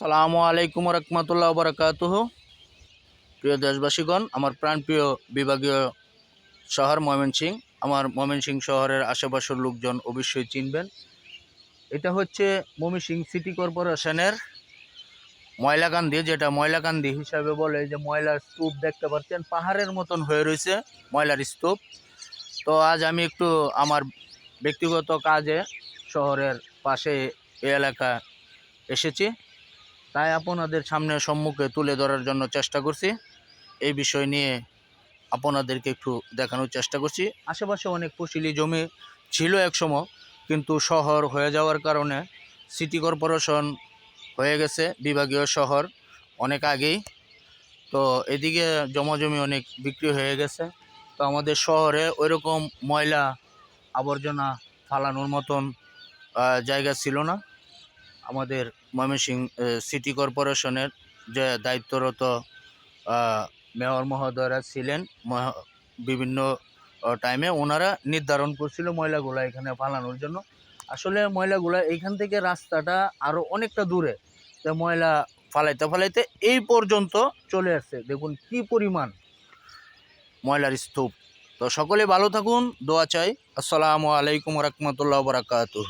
সালামু আলাইকুম রহমতুল্লাহ বরকাতুহ। প্রিয় দেশবাসীগণ, আমার প্রাণপ্রিয় বিভাগীয় শহর ময়মনসিং আমার ময়মনসিং শহরের আশেপাশের লোকজন অবশ্যই চিনবেন। এটা হচ্ছে ময়মনসিং সিটি কর্পোরেশনের ময়লাকান্দি, যেটা ময়লাকান্দি হিসাবে বলে যে ময়লার স্তূপ দেখতে পাচ্ছেন, পাহাড়ের মতন হয়ে রয়েছে ময়লার স্তূপ। তো আজ আমি একটু আমার ব্যক্তিগত কাজে শহরের পাশে এলাকা এসেছি। তাই আপনাদের সামনে সম্মুখে তুলে ধরার জন্য চেষ্টা করছি। এই বিষয় নিয়ে আপনাদেরকে একটু দেখানোর চেষ্টা করছি। আশেপাশে অনেক ফসিলি জমি ছিল একসময় কিন্তু শহর হয়ে যাওয়ার কারণে সিটি কর্পোরেশন হয়ে গেছে, বিভাগীয় শহর অনেক আগেই। তো এদিকে জমাজমি অনেক বিক্রি হয়ে গেছে। তো আমাদের শহরে ওইরকম ময়লা আবর্জনা ফালানোর মতন জায়গা ছিল না। আমাদের ময়মনসিং সিটি কর্পোরেশনের যে দায়িত্বরত মেয়র মহোদয়রা ছিলেন বিভিন্ন টাইমে ওনারা নির্ধারণ করছিল ময়লাগুলা এখানে ফালানোর জন্য। আসলে ময়লাগুলা এইখান থেকে রাস্তাটা আরও অনেকটা দূরে, তো ময়লা ফালাইতে ফালাইতে এই পর্যন্ত চলে আসছে। দেখুন কি পরিমাণ ময়লার স্তূপ। তো সকলে ভালো থাকুন, দোয়া চাই। আসসালামু আলাইকুম রহমতুল্লাহ বরাকাতুহ।